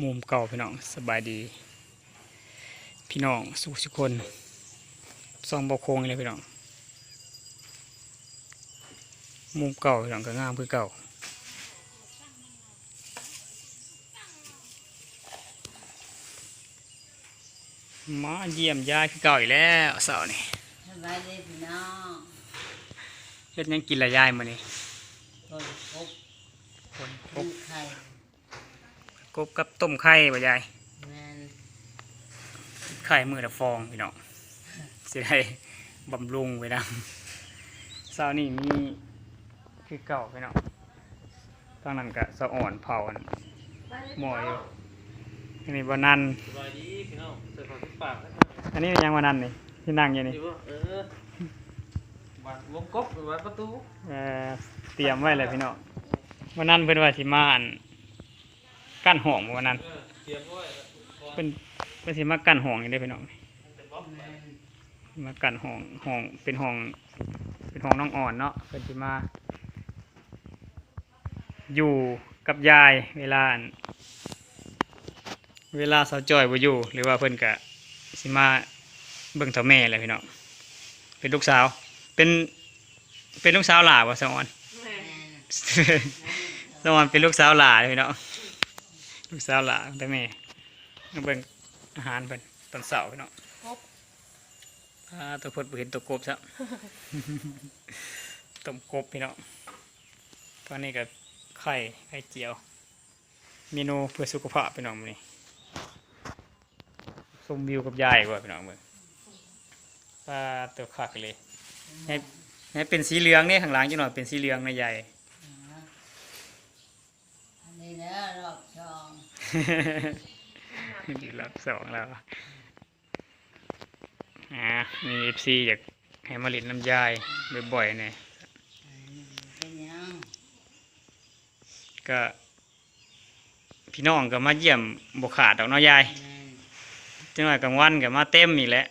มุมเก่าพี่น้องสบายดี พี่น้องสุขสุขคนซองบอโคงเลยพี่น้องมุมเก่าพี่น้องก็งามคือเก่ามาเยี่ยมยายคือเก่าอีกแล้วเสาร์นี่สบายดีพี่น้องเฮ็ดหยังกินละยายมื้อนี้ต้นกบคนกต้บนไข่ กบกับต้มไข่บ่ยายแมนไข่มือละฟองพี่น้องสิได้บำรุงไว้นำเช้านี้มีคือเก่าพี่น้องตอนนั้นก็สะอ่อนเผาอันหม้ออยู่อันนี้บ่นันสบายดีพี่น้องเสิร์ฟของทุกปากนะอันนี้ยังบ่นันนี่ที่นั่งอยู่นี่ดีวะเออวันวงกบหรือวันประตูเอ่อเตรียมไว้เลยพี่น้องบ่นันเพิ่นว่าสิมาอัน กั้นห้องบ่วันนั้นเออเตรียมไว้ก่อนเพิ่นเพิ่นสิมากั้นห้องนี่เด้อพี่น้องเป็นบ๊อบแมนมากั้นห้องห้องเป็นห้อง เป็นห้องน้องอ่อนเนาะเพิ่นสิมา อยู่กับยายเวลาอั่นเวลาสาวจอยบ่อยู่ หรือว่าเพิ่นก็สิมาเบิ่งเท่าแม่แหละพี่น้องเป็นลูกสาว เป็นเป็นลูกสาวหลาบ่สะออนแมนสะออนเป็นลูกสาวหลาเลยพี่น้อง ลูกสาวหลาแต่แม่มาเบิ่งอาหารเพิ่นตอนเช้าพี่น้องกบอ่าตัวเพิ่นบ่เห็นตัวกบซะต้มกบพี่น้องตอนนี้ก็ไข่ไข่เจียว เมนูเพื่อสุขภาพพี่น้องมื้อนี้ชมวิวกับยายกว่าพี่น้องมื้อปลาตัวคักเลยให้ให้เป็นสีเหลืองนี่ข้างหลังจังหน่อยเป็นสีเหลืองนะยายอันนี้นะรอบช่อง ดีรอบสองแล้วอ่ามี FC อยากให้มาลินน้ำยายบ่อยๆเนี่ยเป็นยังก็พี่น้องก็มาเยี่ยมบขาดดอกน้อยยายจังหวะกลางวันก็มาเต็มอีกแล้ว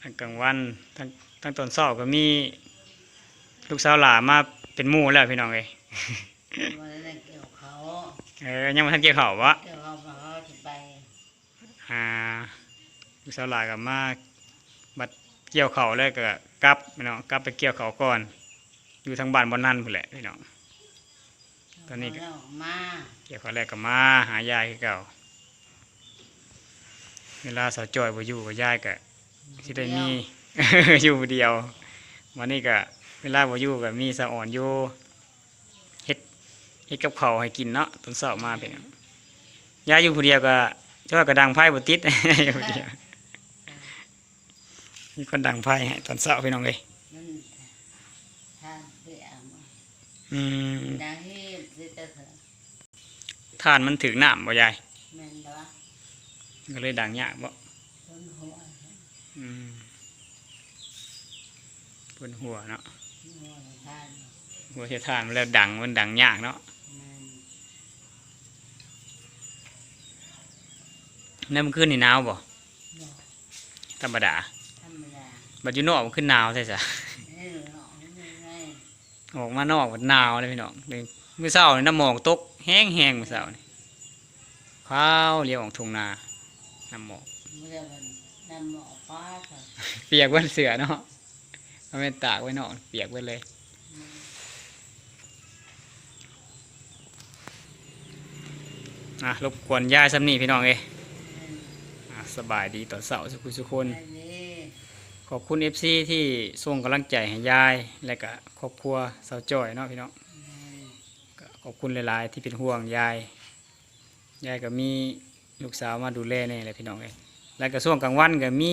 ทั้งกลางวันทั้งทั้งตอนเช้าก็มีลูกสาวหลามาเป็นหมู่แล้วพี่น้องเอ้ย เกี่ยวเขาเออยังมาทันเกี่ยวข้าววะเกี่ยวเขามาเขาจะไปอ่าลูกสาวหลาก็มาบัดเกี่ยวข้าวแล้วก็กลับพี่น้องกลับไปเกี่ยวข้าวก่อน อยู่ทางบ้านบ่นั่นพุ่นแหละพี่น้อง ตอนนี้ก็เขามาเกี่ยวข้าวแรกก็มาหายายคือเก่า เวลาสาวจอยบ่อยู่กับยายก็สิได้มี อยู่ผู้เดียววันนี้ก็เวลาบ่อยู่ก็มีสะอ่อนอยู่เฮ็ด เฮ็ดกับข้าวให้กินเนาะตอนเช้ามาเป็นหยังยายอยู่ผู้เดียวก็ช่วยก็ดังไพ่บ่ติดอยู่ผู้เดียวมีคนดังไพ่ให้ตอนเช้าพี่น้องเอ้ยมันทานเปียกมาอืมดังที่สิเตอร์เถอะทานมันถึงน้ำบ่ยายแมนดะก็เลยดังยากบ่ต้นหัวอืมเพิ่นหัวเนาะหัวทานหัวเสียทานมันแล้วดังมันดังยากเนาะ ในมันขึ้นนี่หนาวบ่บอกธรรมดาธรรมดาบัดอยู่นอกมันขึ้นหนาวใช่ซะเออหนองนี่ไงออกมานอกมันหนาวเลยพี่น้องเลยมื้อเช้านี่น้ำหมอกตกแห้งแห้งๆมื้อเช้านี่ข้าวเลี้ยวออกทุ่งนาน้ำหมอกเมื่อวันนำหมอฟ้าค่ะเปียกเบิดเสือเนาะมันเป็นตากไว้นอกเปียกเบิดเลยอะรบกวนยายซ้ำนี่พี่น้องเอ้ยอะ สบายดีตอนเช้าสุขสุขคนอันนี้ขอบคุณ FC ที่ส่งกำลังใจให้ยาย และก็ครอบครัวสาวจอยเนาะพี่น้องก็ขอบคุณหลายๆที่เป็นห่วงยาย ยายก็มีลูกสาวมาดูแลนี่แหละพี่น้องเอ้ยแล้วก็ช่วงกลางวันก็มี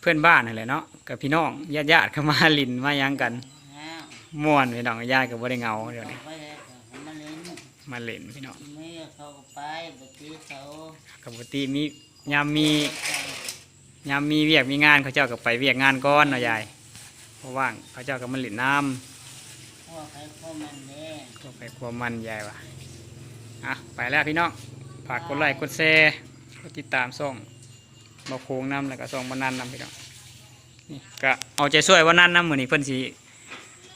เพื่อนบ้านนั่นแหละเนาะกับพี่น้องญาติญาติๆเข้ามาลินมาหยังกันอ้าวม่วนพี่น้องยายก็บ่ได้เหงาเดี๋ยวนี้ มาเล่นพี่น้องไม่เขาก็ไปบทีเขาปกติมียามมียามมีเวียกมีงานเขาเจ้าก็ไปเวียกงานก่อนเนาะยายเพราะว่างเขาเจ้าก็มาเล่นน้ำพ่อใครพ่อมันเด้ก็ไปความมันยายว่ะอะไปแล้วพี่น้องฝากกดไลค์กดแชร์กดติดตามส่องมาโค้งน้ำแล้วก็ส่องมานันน้ำพี่น้องนี่ก็เอาใจช่วยว่านั่นน้ำมือนี้เพิ่นสิ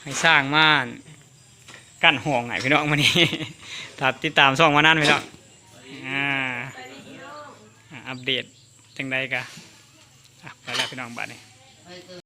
ให้สร้างม่าน กั้นห่วงไงพี่น้องวันนี้ถ้าติดตามช่องมานั่นพี่น้องอ่าอัปเดตจังใดกะอะไปแล้วพี่น้องบ้านนี้